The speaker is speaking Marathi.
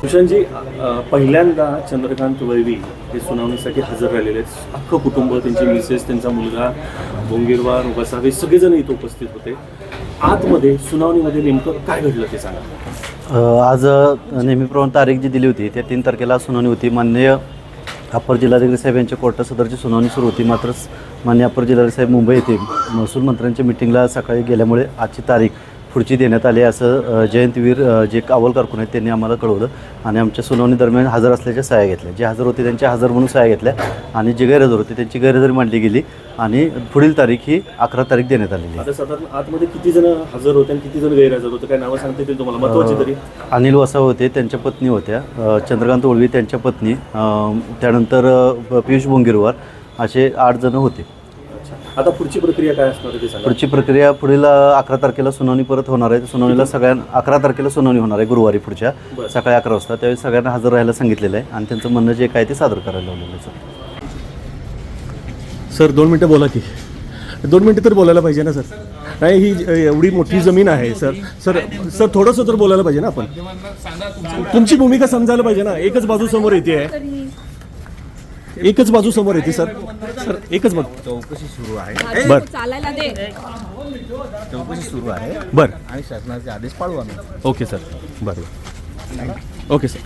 सुशांतजी पहिल्यांदा चंद्रकांत वैवी हे सुनावणीसाठी हजर राहिलेले आहेत. अख्खं कुटुंब त्यांची मिसेस त्यांचा मुलगा भोंगीरवार वसावे सगळेजण इथं उपस्थित होते. आतमध्ये सुनावणीमध्ये नेमकं काय घडलं ते सांगा. आज नेहमीप्रमाणे तारीख जी दिली होती त्या तीन तारखेला सुनावणी होती. मान्य अप्पर जिल्हाधिकारी साहेब यांच्या कोर्टात सदरची सुनावणी सुरू होती. मात्र मान्य अप्पर जिल्हाधिकारी साहेब मुंबई येथे महसूल मंत्र्यांच्या मिटिंगला सकाळी गेल्यामुळे आजची तारीख पुढची देण्यात आली असं जयंतवीर जे कावल कारकून आहेत त्यांनी आम्हाला कळवलं. आणि आमच्या सुनावणी दरम्यान हजर असल्याच्या सह्या घेतल्या. जे हजर होते त्यांच्या हजर म्हणून सह्या घेतल्या. आणि जे गैरहजर होते त्यांची गैरहजेरी मांडली गेली. आणि पुढील तारीख ही अकरा तारीख देण्यात आलेली आहे. आता साधारण आतमध्ये किती जण हजर होते आणि किती जण गैरहजर होते? काय नावं सांगता येतील तुम्हाला? महत्वाची तरी. अनिल वसाव होते त्यांच्या पत्नी होत्या. अ, चंद्रकांत ओळवी त्यांच्या पत्नी. अ, त्यानंतर अ, पियुष बोंगिरवार असे आठ जण होते. आता पुढची प्रक्रिया काय असणार आहे ते सांगा. पुढची प्रक्रिया पुढील अकरा तारखेला सुनावणी परत होणार आहे. सुनावणीला सगळ्यांना अकरा तारखेला सुनावणी होणार आहे गुरुवारी पुढच्या बरं. सकाळी अकरा वाजता. त्यावेळी सगळ्यांना हजर राहायला सांगितलेलं आहे आणि त्यांचं म्हणणं जे काय ते सादर करायला लावलेलं आहे सर. सर दोन मिनटं बोला की. दोन मिनटं तर बोलायला पाहिजे ना सर? नाही ही एवढी मोठी जमीन आहे सर. सर सर थोडंसं तर बोलायला पाहिजे ना आपण. तुमची भूमिका समजायला पाहिजे ना. एकच बाजू समोर येते आहे. एकच बाजू समोर येते सर. सर एकच बाजू. चौकशी सुरू आहे. बर. चालायला दे. चौकशी सुरू आहे. बर. आणि शासनाचे आदेश पाळू आम्ही. Okay sir. बरं. Okay sir.